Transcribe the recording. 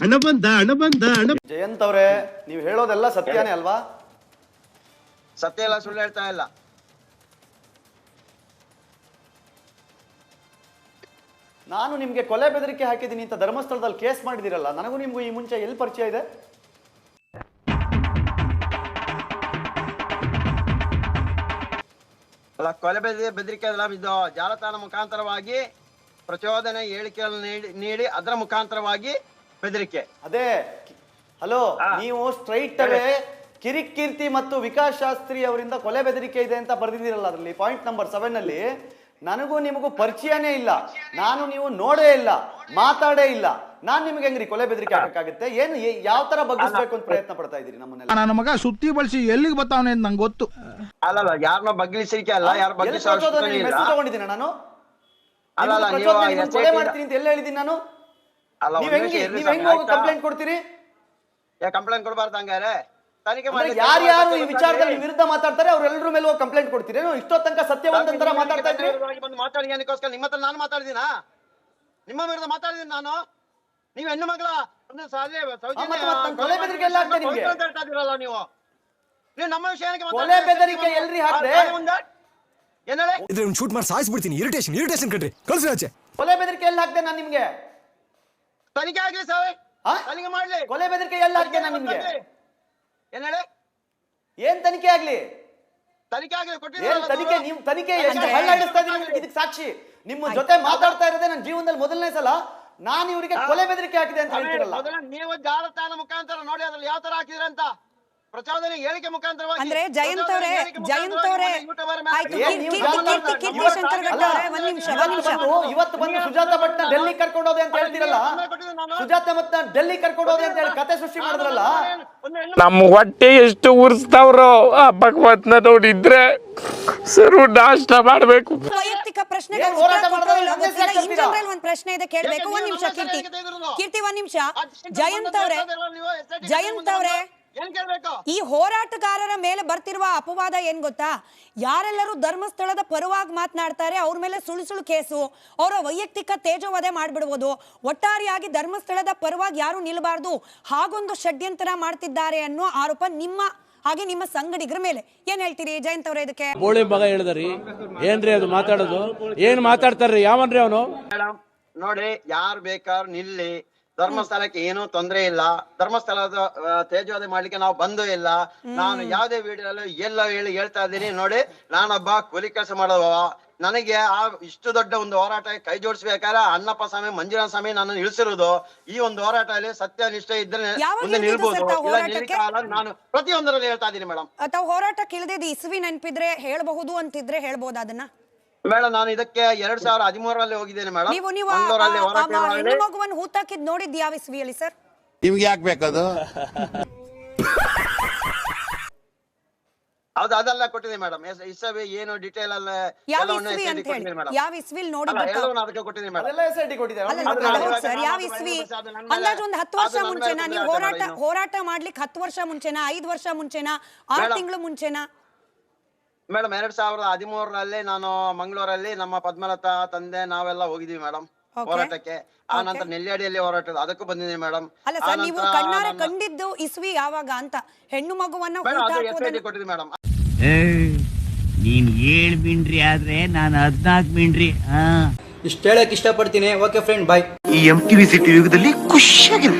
ಹಣ ಬಂದ ಹಣ ಬಂದ ಹಣ ಜಯಂತ್ ಅವರೇ ನೀವು ಹೇಳೋದೆಲ್ಲ ಸತ್ಯನೇ ಅಲ್ವಾ? ಸತ್ಯ ಎಲ್ಲ ಸುಳ್ಳು ಹೇಳ್ತಾ ಇಲ್ಲ. ನಾನು ನಿಮ್ಗೆ ಕೊಲೆ ಬೆದರಿಕೆ ಹಾಕಿದ್ದೀನಿ ಅಂತ ಧರ್ಮಸ್ಥಳದಲ್ಲಿ ಕೇಸ್ ಮಾಡಿದಿರಲ್ಲ ನನಗೂ ನಿಮ್ಗೂ ಈ ಮುಂಚೆ ಎಲ್ಲಿ ಪರಿಚಯ ಇದೆ? ಅಲ್ಲ ಕೊಲೆ ಬೆದ ಬೆದರಿಕೆ ಇದು ಜಾಲತಾಣ ಮುಖಾಂತರವಾಗಿ ಪ್ರಚೋದನೆ ಹೇಳಿಕೆಗಳನ್ನು ನೀಡಿ ನೀಡಿ ಅದರ ಮುಖಾಂತರವಾಗಿ ಬೆದರಿಕೆ. ಅದೇ ಹಲೋ ನೀವು ಸ್ಟ್ರೈಟ್ ಅವೇ ಕಿರಿಕೀರ್ತಿ ಮತ್ತು ವಿಕಾಸ್ ಶಾಸ್ತ್ರಿ ಅವರಿಂದ ಕೊಲೆ ಬೆದರಿಕೆ ಇದೆ ಅಂತ ಬರೆದಿದ್ದೀರಲ್ಲ ಅದರಲ್ಲಿ ಪಾಯಿಂಟ್ ನಂಬರ್ ಸೆವೆನ್ ಅಲ್ಲಿ ನನಗೂ ನಿಮಗೂ ಪರಿಚಯನೇ ಇಲ್ಲ. ನಾನು ನೀವು ನೋಡೇ ಇಲ್ಲ ಮಾತಾಡೇ ಇಲ್ಲ. ನಾನ್ ನಿಮ್ಗೆ ಹೆಂಗ್ರಿ ಕೊಲೆ ಬೆದರಿಕೆ ಹಾಕಕ್ಕಾಗುತ್ತೆ? ಏನು ಯಾವ ತರ ಬಗ್ಗಿಸ್ಬೇಕು ಅಂತ ಪ್ರಯತ್ನ ಪಡ್ತಾ ಇದೀರಿ ನಮ್ಮನ್ನೆಲ್ಲ? ನನ್ನ ಮಗ ಸುತ್ತಿ ಬಳಸಿ ಎಲ್ಲಿಗೆ ಬರ್ತಾವನೆ ಅಂತ ನಂಗೆ ಗೊತ್ತು. ಅಲ್ಲಲ್ಲ ಯಾರನ್ನ ಬಗ್ಗಿಸಲಿಕ್ಕೆ ಅಲ್ಲ ಯಾರು ತಗೊಂಡಿದ್ದೀನ ನಾನು? ಅಲ್ಲ, ಅಲ್ಲ, ನೀವು ಪ್ರಚೋದನೆ ಕೊಲೆ ಮಾಡ್ತೀನಿ ಅಂತ ಎಲ್ಲ ಹೇಳಿದ್ದೀನಿ ನಾನು? ಅಲ್ಲ ನೀವ್ ಹೆಂಗ್ ನೀವ್ ಹೆಂಗ್ ಹೋಗಿ ಕಂಪ್ಲೇಂಟ್ ಕೊಡ್ತೀರಿ? ಯಾ ಕಂಪ್ಲೇಂಟ್ ಕೊಡಬಾರ್ದು ಹಂಗಾರೆ. ತನಿಖೆ ಮಾಡಿ ಯಾರ್ಯಾರು ಈ ವಿಚಾರದಲ್ಲಿ ವಿರುದ್ಧ ಮಾತಾಡ್ತಾರೆ ಅವ್ರೆಲ್ಲರ ಮೇಲೆ ಹೋಗಿ ಕಂಪ್ಲೇಂಟ್ ಕೊಡ್ತೀರೇನು? ಇಷ್ಟೋ ತನಕ ಸತ್ಯವಂತ ತರ ಮಾತಾಡ್ತಾ ಇದ್ರಿ ಬಂದು ಮಾತಾಡಿ ಏನಕ್ಕೋಸ್ಕರ? ನಿಮ್ಮ ಹತ್ರ ನಾನು ಮಾತಾಡಿದಿನಾ ನಿಮ್ಮ ವಿರುದ್ಧ ಮಾತಾಡಿದೀನಿ ನಾನು. ನೀವು ಹೆಣ್ಣು ಮಗಳ ಒಂದು ಸಾಧ್ಯ ಕೊಲೆ ಬೆದರಿಕೆ ಎಲ್ಲ ಹಾಕ್ತೀನಿ ನಿಮ್ಗೆ? ನೀವು. ನೀವು ನಮ್ಮ ವಿಷಯ ಏನಕ್ಕೆ ಕೊಲೆ ಬೆದರಿಕೆ? ಎಲ್ರಿ ಹಾಕ್ದೆ? ಆ, ಮುಂದೆ? ಏನ್ ಹೇಳಿ? ಇದ್ರೆ ಶೂಟ್ ಮಾಡಿ ಸಾಯಿಸ್ಬಿಡ್ತೀನಿ. ಇರಿಟೇಷನ್ ಇರಿಟೇಷನ್ ಕಟ್ರಿ ಕಳ್ಸಿ ಆಚೆ. ಕೊಲೆ ಬೆದರಿಕೆ ಎಲ್ಲ ಹಾಕ್ದೆ ನಾನು ನಿಮ್ಗೆ? ತನಿಖೆ ಆಗ್ಲಿ ಸಾವೆ? ತನಿಖೆ ಮಾಡ್ಲಿ. ಕೊಲೆ ಬೆದರಿಕೆ ಎಲ್ಲ ಆಗಿದೆ ನಾನು ನಿಮ್ಗೆ? ಏನ್ ಹೇಳಿ? ಏನ್ ತನಿಖೆ ಆಗ್ಲಿ? ತನಿಖೆ ಆಗ್ಲಿ ಏನ್ ಕೊಟ್ಟಿದ್ದೀರಲ್ಲ ತನಿಖೆ? ನೀವು ತನಿಖೆ ಅಂದ್ರೆ- ಎಷ್ಟು ಹಳ್ಳಾಡಿಸ್ತಾ ಇದೀನಿ ಇದಕ್ಕೆ ಸಾಕ್ಷಿ. ನಿಮ್ಮ ಜೊತೆ ಮಾತಾಡ್ತಾ ಇರೋದೇ ನನ್ನ ಜೀವನದಲ್ಲಿ ಮೊದಲನೇ ಸಲ. ನಾನು ಇವರಿಗೆ ಕೊಲೆ ಬೆದರಿಕೆ ಹಾಕಿದೆ ಅಂತ ಹೇಳ್ತೀರಲ್ಲ? ನೀವು ಜಾಲತಾಣ ಮುಖಾಂತರ ನೋಡಿ ಅದ್ರಲ್ಲಿ ಯಾವ ತರ ಹಾಕಿದ್ರ ಅಂದ್ರೆ ಜಯಂತ್ ಪ್ರಚೋದನೆ ಅವರೇ ಜಯಂತ್ ಅವರೇ ನಿಮ್ಮ ಯೂಟ್ಯೂಬರ್ ಮೇಲೆ ಆಯ್ತು ಕೀರ್ತಿ ಕೀರ್ತಿ ಜಾಲ ಕೀರ್ತಿ ಕೀರ್ತಿ ಶಂಕರ್ ಅಲ್ಲ, ಅವರೇ ಒಂದ್ ನಿಮಿಷ ಒಂದ್ ಇವತ್ತು ನಿಮಿಷ. ಬಂದು ಇವತ್ತು ಬಂದು ಸುಜಾತ ಭಟ್ನ ಡೆಲ್ಲಿ ಕರ್ಕೊಂಡೋದೆ ಅಂತ ಹೇಳ್ತಿರಲ್ಲ? ಸುಜಾತ ಭಟ್ನ ಡೆಲ್ಲಿ ಕರ್ಕೊಂಡೋದೆ ಅಂತ ಹೇಳಿ ಕತೆ ಸೃಷ್ಟಿ ಮಾಡಿದ್ರಲ್ಲ? ನಮ್ಮ ಹೊಟ್ಟೆ ಎಷ್ಟು ಉರ್ಸ್ತಾವ್ರು ಆ ಭಗವತ್ನ ನೋಡಿದ್ರೆ ಸರು ನಾಷ್ಟ ಮಾಡ್ಬೇಕು. ವೈಯಕ್ತಿಕ ಪ್ರಶ್ನೆಗಳು ಒಂದೇ ಪ್ರಶ್ನೆ ಇದೆ ಕೇಳ್ಬೇಕು. ಒಂದ್ ನಿಮಿಷ ಕೀರ್ತಿ. ಕೀರ್ತಿ ಒಂದ್ ನಿಮಿಷ. ಜಯಂತ್ ಅವರೇ ಜಯಂತ್ ಅವರೇ ಈ ಹೋರಾಟಗಾರರ ಮೇಲೆ ಬರ್ತಿರುವ ಅಪವಾದ ಏನ್ ಗೊತ್ತಾ? ಯಾರೆಲ್ಲರೂ ಧರ್ಮಸ್ಥಳದ ಪರವಾಗಿ ಮಾತನಾಡ್ತಾರೆ ಅವ್ರ ಮೇಲೆ ಸುಳ್ಳು ಸುಳ್ಳು ಕೇಸು ಅವರ ವೈಯಕ್ತಿಕ ತೇಜೋವಧೆ ಮಾಡ್ಬಿಡ್ಬೋದು. ಒಟ್ಟಾರೆಯಾಗಿ ಧರ್ಮಸ್ಥಳದ ಪರವಾಗಿ ಯಾರು ನಿಲ್ಲಬಾರ್ದು ಹಾಗೊಂದು ಷಡ್ಯಂತರ ಮಾಡ್ತಿದ್ದಾರೆ ಅನ್ನೋ ಆರೋಪ ನಿಮ್ಮ ಹಾಗೆ ನಿಮ್ಮ ಸಂಗಡಿಗರ ಮೇಲೆ. ಏನ್ ಹೇಳ್ತೀರಿ ಜಯಂತ್ ಅವರೇ ಇದಕ್ಕೆ? ಬೋಳಿ ಮಗ ಹೇಳಿದ್ರಿ. ಏನ್ರಿ ಅದು ಮಾತಾಡೋದು? ಏನ್ ಮಾತಾಡ್ತಾರ್ರಿ? ಯಾವನ್ರಿ ಅವನು? ನೋಡಿ ಯಾರು ಬೇಕಾದ್ರೂ ನಿಲ್ಲಿ. ಧರ್ಮಸ್ಥಳಕ್ಕೆ ಏನೂ ತೊಂದರೆ ಇಲ್ಲ. ಧರ್ಮಸ್ಥಳದ ತೇಜೋದೆ ಮಾಡ್ಲಿಕ್ಕೆ ನಾವು ಬಂದು ಇಲ್ಲ. ನಾನು ಯಾವ್ದೇ ವಿಡಿಯೋ ಎಲ್ಲ ಹೇಳಿ ಹೇಳ್ತಾ ಇದ್ದೀನಿ. ನೋಡಿ ನಾನೊಬ್ಬ ಕೂಲಿ ಕೆಲಸ ಮಾಡುವವ. ನನಗೆ ಆ ಇಷ್ಟು ದೊಡ್ಡ ಒಂದು ಹೋರಾಟ ಕೈ ಜೋಡಿಸ್ಬೇಕಾದ್ರೆ ಅಣ್ಣಪ್ಪ ಸ್ವಾಮಿ ಮಂಜುನಾಥ ಸ್ವಾಮಿ ನನ್ನ ಇಳಿಸಿರೋದು. ಈ ಒಂದು ಹೋರಾಟದಲ್ಲಿ ಸತ್ಯ ನಿಷ್ಠೆ ಇದ್ರೆ ಮುಂದೆ? ನಿಲ್ಲಿಕ್ಕಾಗಲ್ಲ. ನಾನು ಪ್ರತಿಯೊಂದರಲ್ಲಿ ಹೇಳ್ತಾ ಇದ್ದೀನಿ ಮೇಡಮ್. ತಾವು ಹೋರಾಟಕ್ಕೆ ಇಳಿದಿದ್ದು ಇಸ್ವಿ ನೆನಪಿದ್ರೆ ಹೇಳಬಹುದು ಅಂತಿದ್ರೆ ಹೇಳ್ಬೋದು ಅದನ್ನ? ಮೇಡಮ್ ನಾನು ಇದಕ್ಕೆ ಎರಡ್ ಸಾವಿರ ಹದಿಮೂರರಲ್ಲಿ ಹೋಗಿದ್ದೇನೆ ಮೇಡಮ್ ನೀವು ನೀವು ಆ- ಮಂಗಳೂರಲ್ಲಿ ಆ- ಹೋರಾಟ ಆ ಮಾಡಿ ಹೆಣ್ಣು ಮಗುವನ್ನು ಹೂತಾಕಿದ್ ನೋಡಿದ್ ಯಾವ ಇಸ್ವಿಯಲ್ಲಿ ಸರ್? ನಿಮ್ಗೆ ಯಾಕೆ ಬೇಕದು? ಹೌದು ಅದೆಲ್ಲ ಕೊಟ್ಟಿದೆ ಮೇಡಮ್ ಇಸವಿ ಏನು ಡಿಟೇಲ್ ಅಲ್ಲ ಯಾವ ಎಲ್ಲವನ್ನು ಇಸ್ವಿ SIT ಅಂತ ಹೇಳಿ ಕೊಟ್ಟಿದೆ ಮೇಡಮ್ ಯಾವ ಇಸ್ವಿಲ್ ಅಲ್ಲ ನೋಡಿದ್ದು ಎಲ್ಲವನ್ನು ಅದಕ್ಕೆ ಕೊಟ್ಟಿದೆ ಮೇಡಮ್ ಅದೆಲ್ಲ ಎಸ್ ಐ ಟಿ ಕೊಟ್ಟಿದ್ದಾರೆ. ಅಲ್ಲ ಅದು ನಾನು ಹೌದು ಸರ್ ಯಾವ ನಾನು ಇಸ್ವಿ ಅದು ನನ್ನ ಮೇಲೆ- ಅಂದಾಜು ಒಂದು ಹತ್ತು ವರ್ಷ ಅದು ಮುಂಚೆನಾ? ನೀವು ಹೋರಾಟ ಹೋರಾಟ ಮಾಡ್ಲಿಕ್ಕೆ ಹತ್ತು ವರ್ಷ ಮುಂಚೆನಾ? ಐದು ವರ್ಷ ಮುಂಚೆನಾ? ಆರು ಮೇಡಮ್. ತಿಂಗಳು ಮುಂಚೆನಾ? ಮೇಡಮ್ ಎರಡ್ ಸಾವಿರದ ಹದಿಮೂರರಲ್ಲಿ ನಾನು ಮಂಗಳೂರಲ್ಲಿ ನಮ್ಮ ಪದ್ಮಲತಾ ತಂದೆ ನಾವೆಲ್ಲ ಹೋಗಿದೀವಿ ಮೇಡಮ್ Okay. ಹೋರಾಟಕ್ಕೆ. ಆ. ನಂತರ ನೆಲ್ಯಾಡಿಯಲ್ಲಿ ಹೋರಾಟ ಅದಕ್ಕೂ ಬಂದಿದ್ದೀನಿ ಮೇಡಮ್. ಅಲ್ಲ ಸರ್ ನೀವು ಕಣ್ಣಾರೆ ಕಂಡಿದ್ದು ಇಸ್ವಿ ಯಾವಾಗ ಅಂತ? ಹೆಣ್ಣು ಮಗುವನ್ನ ಮೇಡಮ್ ಅದು ಎಸ್ ಐ ಹೂತಾಕುವುದನ್ನ- ಟಿ ಕೊಟ್ಟಿದೆ ಮೇಡಮ್. ನೀನ್ ಏಳ್ ಮಿಂಡ್ರಿ ಆದ್ರೆ ನಾನು ಹದ್ನಾಲ್ಕು ಮಿಂಡ್ರಿ ಇಷ್ಟ ಇಷ್ಟು ಹೇಳಕ್ ಇಷ್ಟಪಡ್ತೀನಿ. ಓಕೆ ಫ್ರೆಂಡ್ ಬಾಯ್ ಈ ಎಂ ಟಿವಿ ಸಿಟಿ ಯುಗದಲ್ಲಿ ಖುಷಿಯಾಗಿರು